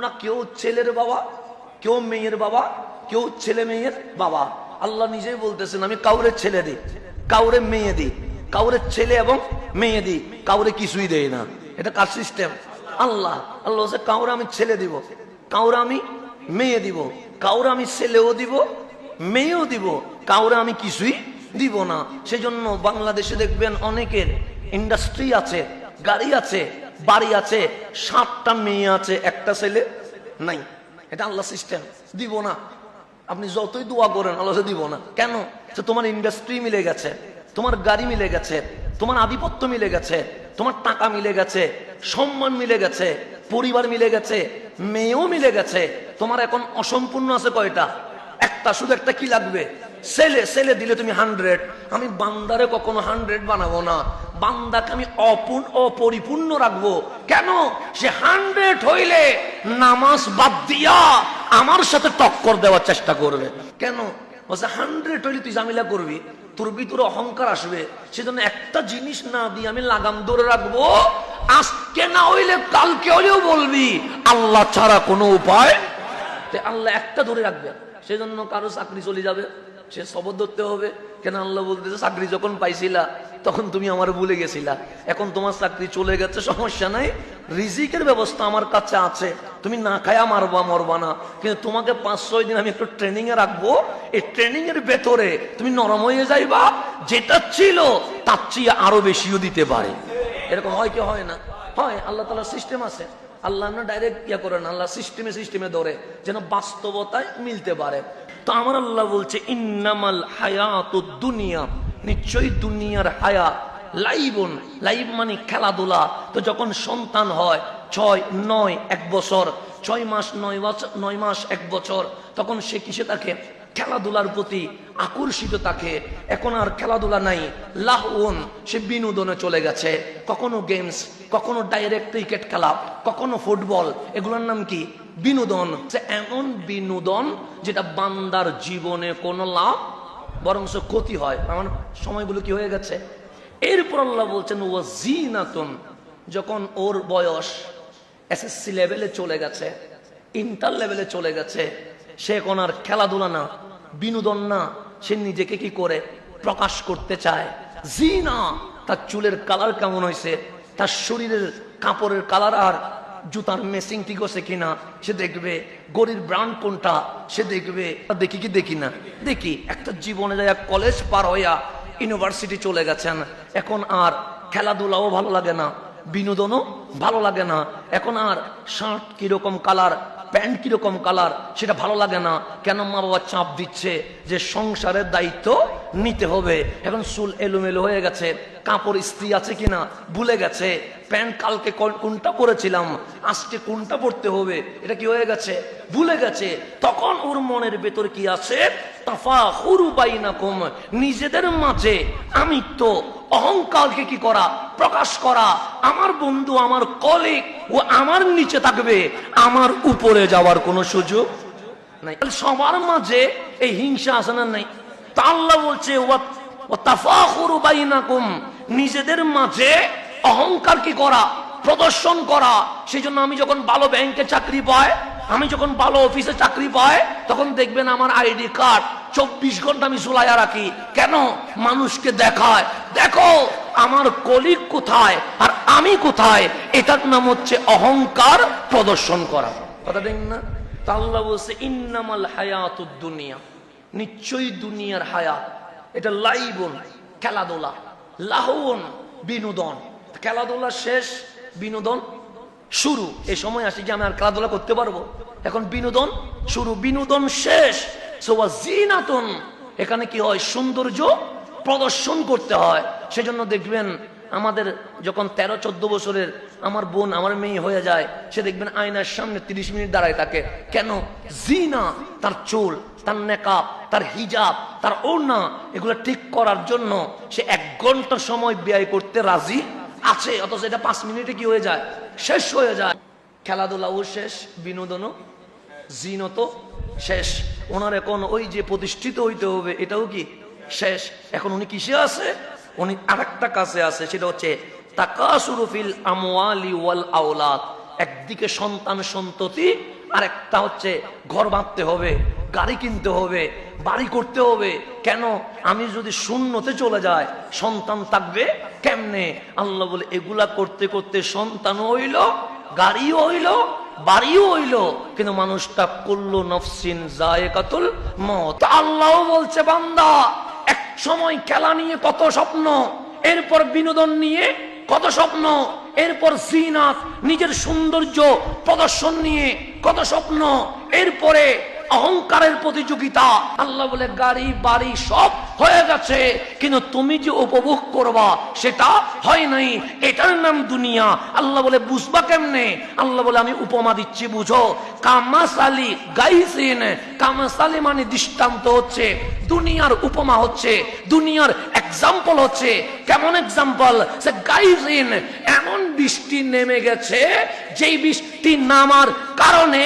আমরা কেউ ছেলের বাবা, কেউ মেয়ের বাবা, কেউ ছেলে মেয়ের বাবা। আল্লাহ নিজেই বলতেছেন, আমি কাউরে ছেলে দিই, কাউরে মেয়ে দিই, কাউরে ছেলে এবং মেয়ে দিই, কাউরে কিছুই দেই না। এটা কার সিস্টেম? আল্লাহ। আল্লাহ বলছে, কাউরে আমি ছেলে দিব, কাউরে আমি মেয়ে দিব, কাউরে আমি ছেলেও দিব, মেয়েও দিব, কাউরে আমি কিছুই দিব না। সেজন্য বাংলাদেশে দেখবেন অনেকের ইন্ডাস্ট্রি আছে, গাড়ি আছে বাড়ি আছে, সাতটা মেয়ে আছে, একটা ছেলে নাই। এটা আল্লাহ সিস্টেম দিব না। আপনি যতই দোয়া করেন, আল্লাহ দিব না। কেন? যে তোমার ইন্ডাস্ট্রি মিলে গেছে, তোমার গাড়ি মিলে গেছে, তোমার আধিপত্য মিলে গেছে, তোমার টাকা মিলে গেছে, সম্মান মিলে গেছে, পরিবার মিলে গেছে, মেয়েও মিলে গেছে। তোমার এখন অসম্পূর্ণ আছে কয়টা? একটা শুধু একটা কি লাগবে? ছেলে ছেলে দিলে তুমি হান্ড্রেড আমি বান্দারে কখনো হান্ড্রেড বানাবো না। বান্দাকে আমি অপূর্ণ, অপরিপূর্ণ রাখব। কেন? সে হান্ড্রেড হইলে নামাজ বাদ দিয়া আমার সাথে টক্কর দেওয়ার চেষ্টা করবে। কেন? বলছে হান্ড্রেড হইলে তুই জামিলা করবি। তোর ভিতরে অহংকার আসবে। সেজন্য একটা জিনিস না দিয়ে আমি লাগাম ধরে রাখব। আজকে না হইলে কালকে হইলেও বলবি, আল্লাহ ছাড়া কোনো উপায় আল্লাহ একটা ধরে রাখবে। সেজন্য কারও চাকরি চলে যাবে। সে শপথ ধরতে হবে। কেন আল্লাহ বলতেছে, চাকরি যখন পাইছিলা, তখন তুমি আমার ভুলে গেছিলা। এখন তোমার চাকরি চলে গেছে, সমস্যা নাই। রিজিকের ব্যবস্থা আমার কাছে আছে। তুমি না খায়া মারবা, মরবা না। কিন্তু তোমাকে পাঁচ, ছয় দিন আমি একটু ট্রেনিং এ রাখব। এই ট্রেনিং এর ভেতরে তুমি নরম হয়ে যাইবা। যেটা ছিল, তার চেয়ে আরও বেশিও দিতে পারে। এরকম হয় কি হয় না? হয়, আল্লাহ তালার সিস্টেম আছে। আল্লাহ না ডাইরেক্ট ইয়া করেন আল্লাহ সিস্টেমে সিস্টেমে ধরে, যেন বাস্তবতায় মিলতে পারে। তো আমার আল্লাহ বলছে, ইন্নামাল হায়াত দুনিয়া। নিশ্চয়ই দুনিয়ার হায়া, লাইবন। লাইব মানে খেলাধুলা। তো যখন সন্তান হয়, ছয়, নয়, এক বছর, ছয় মাস, নয় বছর নয় মাস, এক বছর, তখন সে কিসে থাকে? খেলাধুলার প্রতি আকর্ষিত থাকে। এখন আর খেলাধুলা নাই। লাহন সে বিনোদনে চলে গেছে। কখনো গেমস কখনো ডাইরেক্ট ক্রিকেট খেলা, কখনো ফুটবল এগুলোর নাম কি? বিনোদন। সে এমন বিনোদন যেটা বান্দার জীবনে কোনো লাভ বরং ক্ষতি হয়। আমার সময়গুলো কি হয়ে গেছে? এরপর আল্লাহ বলছেন ও জিনাতন। যখন ওর বয়স এসএসসি লেভেলে চলে গেছে ইন্টার লেভেলে চলে গেছে সে এখন আর খেলাধুলা না, বিনোদন না, সে নিজেকে কি করে প্রকাশ করতে চায়? জি না তার চুলের কালার কেমন হয়েছে? তার শরীরের কাপড়ের কালার আর জুতার মেসিং ঠিক আছে কিনা? সে দেখবে গরির ব্রান্ড কোনটা? সে দেখবে দেখি কি দেখি না? দেখি, একটা জীবনে যায় কলেজ পার হইয়া ইউনিভার্সিটি চলে গেছেন। এখন আর খেলাধুলাও ভালো লাগে না, বিনোদনও ভালো লাগে না। এখন আর শার্ট কীরকম কালার প্যান্ট কীরকম কালার, সেটা ভালো লাগে না। কেন মা বাবা চাপ দিচ্ছে যে সংসারের দায়িত্ব নিতে হবে। এখন চুল এলোমেলো হয়ে গেছে। কাপড় স্ত্রী আছে কিনা ভুলে গেছে। প্যান্ট কালকে কোন- কোনটা পরেছিলাম? আজকে কোনটা পড়তে হবে? এটা কি হয়ে গেছে? ভুলে গেছে। তখন ওর মনের ভেতর কি আছে? তাফা হুরু বাইনাকুম। নিজেদের মাঝে আমি তো অহংকারকে কি করা, প্রকাশ করা, আমার বন্ধু, আমার কলিগ ও আমার নিচে থাকবে, আমার উপরে যাওয়ার কোনো সুযোগ নাই। সবার মাঝে এই হিংসা আছে না নাই? তা আল্লাহ বলছে নিজেদের মাঝে অহংকার কি করা, প্রদর্শন করা সেই জন্য আমি যখন ভালো ব্যাংকে চাকরি পাই আমি যখন ভালো অফিসে চাকরি পাই, তখন দেখবেন আমার আইডি কার্ড চব্বিশ ঘণ্টা আমি ঝুলাইয়া রাখি। কেন? মানুষকে দেখায়। দেখো, আমার কলিগ কোথায় আর আমি কোথায়? এটার নাম হচ্ছে অহংকার প্রদর্শন করা। কথা দেখেন না? তা আল্লাহ বলছে, ইন্নামাল হায়াতুদ দুনিয়া। নিশ্চয়ই দুনিয়ার হায়াত। এটা লাইবন, খেলাধুলা। লাহন, বিনোদন। খেলাধুলা শেষ, বিনোদন শুরু। এই সময় আসি যে আমি আর খেলাধুলা করতে পারব। এখন বিনোদন শুরু। বিনোদন শেষ। জিনাতন। এখানে কি হয়? সৌন্দর্য প্রদর্শন করতে হয়। সেজন্য দেখবেন আমাদের যখন তেরো, চোদ্দ বছরের আমার বোন, আমার মেয়ে হয়ে যায়, সে দেখবেন আয়নার সামনে তিরিশ মিনিট দাঁড়ায় থাকে। কেন? জিনা, তার চুল, তার নেকাপ তার হিজাব, তার ওড়না, এগুলো ঠিক করার জন্য সে এক ঘণ্টা সময় ব্যয় করতে রাজি আছে, অথচ এটা পাঁচ মিনিটে কি হয়ে যায়? শেষ হয়ে যায়। খেলাধুলাও শেষ, বিনোদনও জিনত শেষ। ওনার এখন ওই যে প্রতিষ্ঠিত হইতে হবে, এটাও কি শেষ? এখন উনি কিসে আছে? উনি আরেকটা কাছে আছে, সেটা হচ্ছে তাকাসুরুফিল আমওয়ালি ওয়াল আওলাদ। একদিকে সন্তান সন্ততি আর একটা হচ্ছে ঘর বাঁধতে হবে। গাড়ি কিনতে হবে, বাড়ি করতে হবে। কেন? আমি যদি শূন্যতে চলে যায় সন্তান থাকবে কেমনে? আল্লাহ বলে, এগুলা করতে করতে সন্তান হইল, গাড়িও হইল, বাড়িও হইল। কিন্তু মানুষটা করল নফসিন জায়কাতুল মত আল্লাহ বলছে, বান্দা, এক সময় খেলা নিয়ে কত স্বপ্ন, এরপর বিনোদন নিয়ে কত স্বপ্ন, এরপর সিনাত নিজের সৌন্দর্য প্রদর্শন নিয়ে কত স্বপ্ন, এরপরে অহংকারের প্রতিযোগিতা। আল্লাহ বলে, গাড়ি, বাড়ি সব হয়ে গেছে, কিন্তু তুমি যে উপভোগ করবা, সেটা হয় নাই। এটার নাম দুনিয়া। আল্লাহ বলে, বুঝবা কেমনে? আল্লাহ বলে, আমি উপমা দিচ্ছি, বুঝো। কামাসালি গাইসিন। কামাসালি মানে দৃষ্টান্ত হচ্ছে, দুনিয়ার উপমা হচ্ছে, দুনিয়ার এক্সাম্পল হচ্ছে। কেমন এক্সাম্পল সে গাইসিন, এমন বৃষ্টি নেমে গেছে, যেই বৃষ্টি নামার কারণে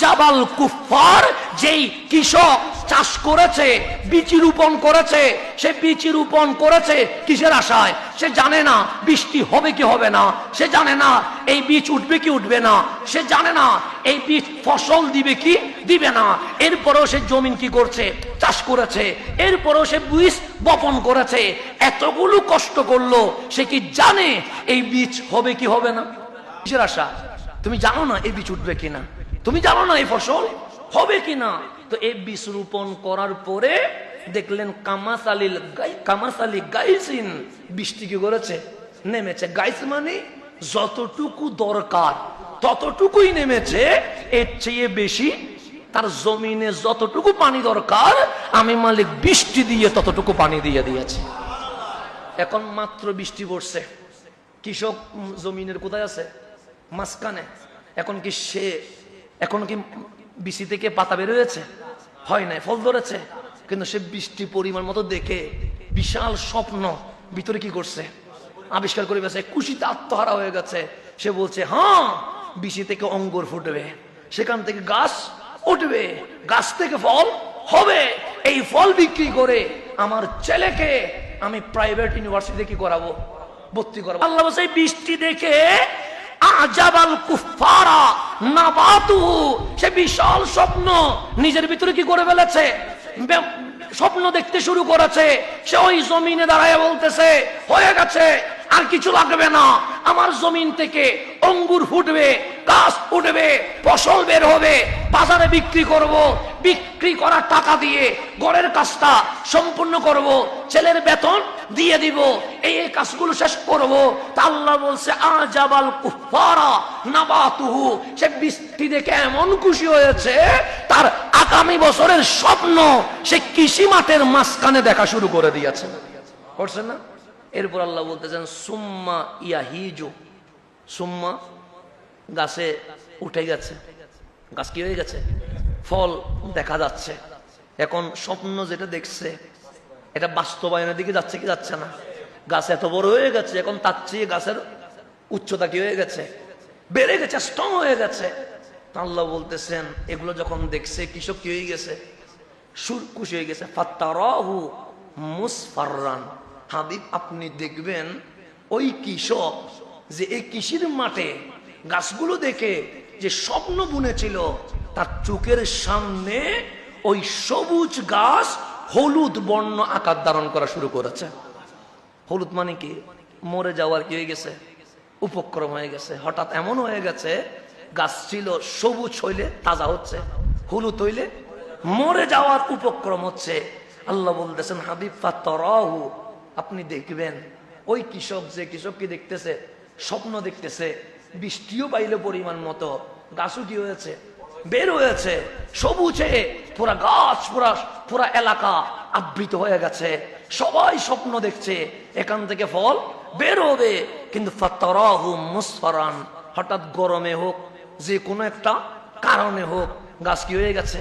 জাবাল কুফার যেই কৃষক চাষ করেছে বীচি রোপণ করেছে, সে বীচি রোপণ করেছে কিসের আশায়? সে জানে না বৃষ্টি হবে কি হবে না। সে জানে না এই বীজ উঠবে কি উঠবে না। সে জানে না এই বীজ ফসল দিবে কি দিবে না। এরপরেও সে জমিন কি করছে? চাষ করেছে। এরপরেও সে বীজ বপন করেছে। এতগুলো কষ্ট করল, সে কি জানে এই বীজ হবে কি হবে না? কিসের আশা? তুমি জানো না এই বীজ উঠবে কিনা? তুমি জানো না এই ফসল? হবে কিনা? তো এই বীজ রোপণ করার পরে দেখলেন কামাস আলী কামাস গাইসিন বৃষ্টি কি করেছে? নেমেছে। গাইস মানে যতটুকু দরকার, ততটুকুই নেমেছে। এর চেয়ে বেশি তার জমিনে যতটুকু পানি দরকার, আমি মালিক বৃষ্টি দিয়ে ততটুকু পানি দিয়ে দিয়েছি। এখন মাত্র বৃষ্টি পড়ছে। কৃষক জমিনের কোথায় আছে? মাঝখানে। এখন কি সে এখন কি বিসি থেকে পাতা বের হয়েছে? হয় নাই ফল ধরেছে। কিন্তু সে বৃষ্টি পরিমাণ মতো দেখে বিশাল স্বপ্ন। ভিতরে কি করছে? আবিষ্কার করে গেছে খুশিতে আত্মহারা হয়ে গেছে। সে বলছে হ্যাঁ বিসি থেকে অঙ্গর ফুটবে। সেখান থেকে গাছ উঠবে। গাছ থেকে ফল হবে। এই ফল বিক্রি করে আমার ছেলেকে আমি প্রাইভেট ইউনিভার্সিটিতে কি করাবো? ভর্তি করাবো। আল্লাহ বলছে, বৃষ্টি দেখে আজাবাল কুফারা নাবাতুহু সে বিশাল স্বপ্ন। নিজের ভিতরে কি করে ফেলেছে? স্বপ্ন দেখতে শুরু করেছে। সে ওই জমিনে দাঁড়ায় বলতেছে, হয়ে গেছে, আর কিছু লাগবে না। আমার জমিন থেকে অঙ্গুর ফুটবে, গাছ ফুটবে, ফসল বের হবে। বাজারে বিক্রি করব, বিক্রি করার টাকা দিয়ে ঘরের কাজটা সম্পূর্ণ করব। ছেলের বেতন দিয়ে দিব, এই কাজগুলো শেষ করব। তা আল্লাহ বলছে আজাবাল কুফারা নাবাতুহু। সে বৃষ্টি দেখে এমন খুশি হয়েছে, তার আগামী বছরের স্বপ্ন সে কৃষি মাঠের মাঝখানে দেখা শুরু করে দিয়েছে। করছেন না? এরপর আল্লাহ বলতেছেন, সুম্মা ইয়াহিজু। সুম্মা গাছে উঠে গেছে। গাছ কি হয়ে গেছে? ফল দেখা যাচ্ছে। এখন স্বপ্ন যেটা দেখছে এটা বাস্তবায়নের দিকে যাচ্ছে কি যাচ্ছে না। গাছ এত বড় হয়ে গেছে, এখন তার চেয়ে গাছের উচ্চতা কি হয়ে গেছে? বেড়ে গেছে, স্ট্রং হয়ে গেছে। আল্লাহ বলতেছেন, এগুলো যখন দেখছে, কৃষক কি হয়ে গেছে? সুর খুশি হয়ে গেছে। হাবিব, আপনি দেখবেন, ওই কৃষক যে এই কৃষির মাঠে গাছগুলো দেখে যে স্বপ্ন বুনেছিল, তার চোখের সামনে ওই সবুজ গাছ হলুদ বর্ণ আকার ধারণ করা শুরু করেছে। হলুদ মানে কি? মরে যাওয়ার কি হয়ে গেছে? উপক্রম হয়ে গেছে। হঠাৎ এমন হয়ে গেছে, গাছ ছিল সবুজ হইলে তাজা হচ্ছে, হলুদ হইলে মরে যাওয়ার উপক্রম হচ্ছে। আল্লাহ বলতেছেন, হাবিব ফাতরাহু। আপনি দেখবেন, ওই কৃষক যে কৃষক কি দেখতেছে, স্বপ্ন দেখতেছে, বৃষ্টিও পাইলে পরিমাণ মতো, গাছও কি হয়েছে? বের হয়েছে, সবুজে পুরা গাছ, পুরা পুরা এলাকা আবৃত হয়ে গেছে। সবাই স্বপ্ন দেখছে, এখান থেকে ফল বের হবে। কিন্তু হঠাৎ গরমে হোক, যে কোনো একটা কারণে হোক, গাছ কি হয়ে গেছে?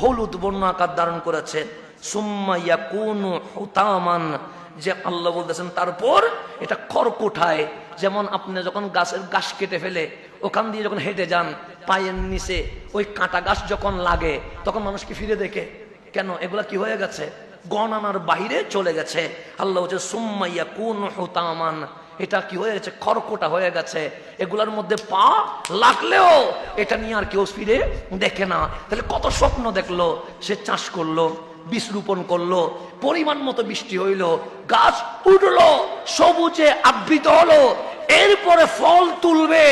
হলুদ বর্ণ আকার ধারণ করেছে। সুম্মা ইয়াকুনু হুতামান, যে আল্লাহ বলতেছেন, তারপর এটা খড়কুঠায়, যেমন আপনি যখন গাছের গাছ কেটে ফেলে, ওখান দিয়ে যখন হেঁটে যান, পায়ের নিচে ওই কাঁটা গাছ যখন লাগে, তখন মানুষকে ফিরে দেখে? কেন? এগুলা কি হয়ে গেছে? গণনার বাইরে চলে গেছে। আল্লাহ হচ্ছে সুম্মাইয়া কোন হুতামান। এটা কি হয়ে গেছে? খড়কোটা হয়ে গেছে। এগুলার মধ্যে পা লাগলেও এটা নিয়ে আর কেউ ফিরে দেখে না। তাহলে কত স্বপ্ন দেখল? সে চাষ করল, বীজ রোপণ করল, পরিমাণ মতো বৃষ্টি হইল, গাছ উঠল, সবুজে আবৃত হলো, এরপরে ফল তুলবে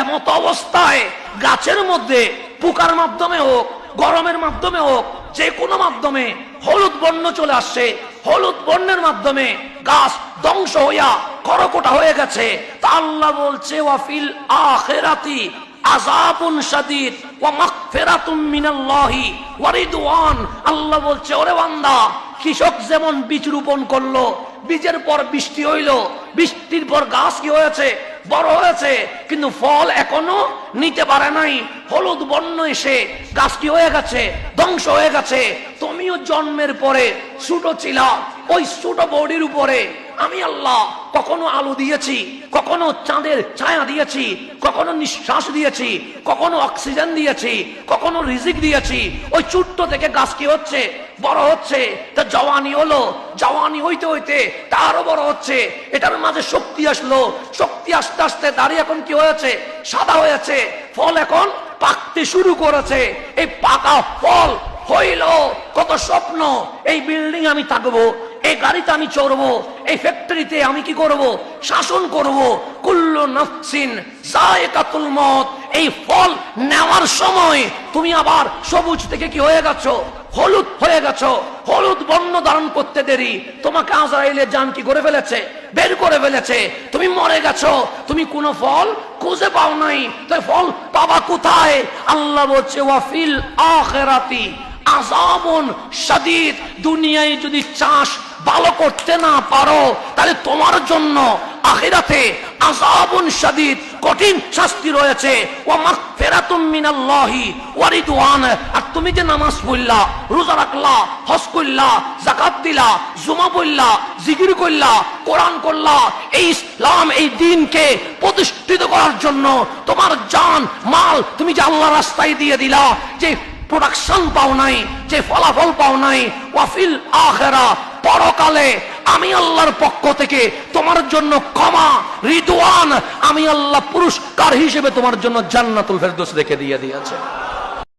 এমত অবস্থায় গাছের মধ্যে পোকার মাধ্যমে হোক, গরমের মাধ্যমে হোক যে কোনো মাধ্যমে হলুদ বর্ণ চলে আসছে। হলুদ বর্ণের মাধ্যমে গাছ ধ্বংস হইয়া করকোটা হয়ে গেছে। তা আল্লাহ বলছে, ওয়াফিল আখেরাতি আযাবুন শাদীদ ওয়া মাগফিরাতুম মিনাল্লাহি ওয়া বলছে, ওরে বান্দা, কৃষক যেমন বীজ রোপণ করল, বীজের পর বৃষ্টি হইল, বৃষ্টির পর গাছ কি হয়েছে? বড় হয়েছে, কিন্তু ফল এখনও নিতে পারে নাই। হলুদ বন্য এসে গাছটি হয়ে গেছে, ধ্বংস হয়ে গেছে। তুমিও জন্মের পরে ছোট ছিলা, ওই ছোট বডির উপরে আমি আল্লাহ কখনো আলো দিয়েছি, কখনো চাঁদের ছায়া দিয়েছি, কখনো নিঃশ্বাস দিয়েছি, কখনো অক্সিজেন দিয়েছি, কখনো রিজিক দিয়েছি। ওই ছোট্ট থেকে গাছ কি হচ্ছে? বড় হচ্ছে। তা জওয়ানি হলো। জওয়ানি হইতে হইতে তারও বড় হচ্ছে। এটার মাঝে শক্তি আসলো। শক্তি আস্তে আস্তে দাঁড়িয়ে এখন কি হয়েছে? সাদা হয়েছে। ফল এখন পাকতে শুরু করেছে। এই পাকা ফল হইল, কত স্বপ্ন, এই বিল্ডিং আমি থাকব, এই গাড়িতে আমি চড়বো, এই ফ্যাক্টরিতে আমি কি করব, শাসন করব, কুল্লু নাফসিন জায়কাতুল মত এই ফল নেওয়ার সময় তুমি আবার সবুজ থেকে কি হয়ে গেছো? হলুদ হয়ে গেছো। হলুদ বর্ণ ধারণ করতে দেরি। তোমাকে আজরাইলে জান কি করে ফেলেছে? বের করে ফেলেছে। তুমি মরে গেছো। তুমি কোনো ফল খুঁজে পাও নাই। তো ফল পাবা কোথায়? আল্লাহ বলছে ওয়াফিল আখেরাতি। আজাবন সাদিদ দুনিয়ায় যদি চাষ ভালো করতে না পারো, তাহলে তোমার জন্য আখিরাতে আজাবুন শাদীদ কঠিন শাস্তি রয়েছে। ওয়া মাগফিরাতুম মিনাল্লাহি ওয়া রিদওয়ান। আর তুমি যে নামাজ পড়লা, রোজা রাখলা, হজ করলা, যাকাত দিলা, জুমা পড়লা, জিকির করলা, কোরআন করলা, এই ইসলাম, এই দিনকে প্রতিষ্ঠিত করার জন্য তোমার জান, মাল তুমি যে আল্লাহ রাস্তায় দিয়ে দিলা, যে প্রোডাকশন পাও নাই, যে ফলাফল পাও নাই। ওয়াফিল আখেরা, পরকালে আমি আল্লাহর পক্ষ থেকে তোমার জন্য ক্ষমা, রিদওয়ান আমি আল্লাহ পুরস্কার হিসেবে তোমার জন্য জান্নাতুল ফেরদৌস রেখে দিয়ে দিয়েছে।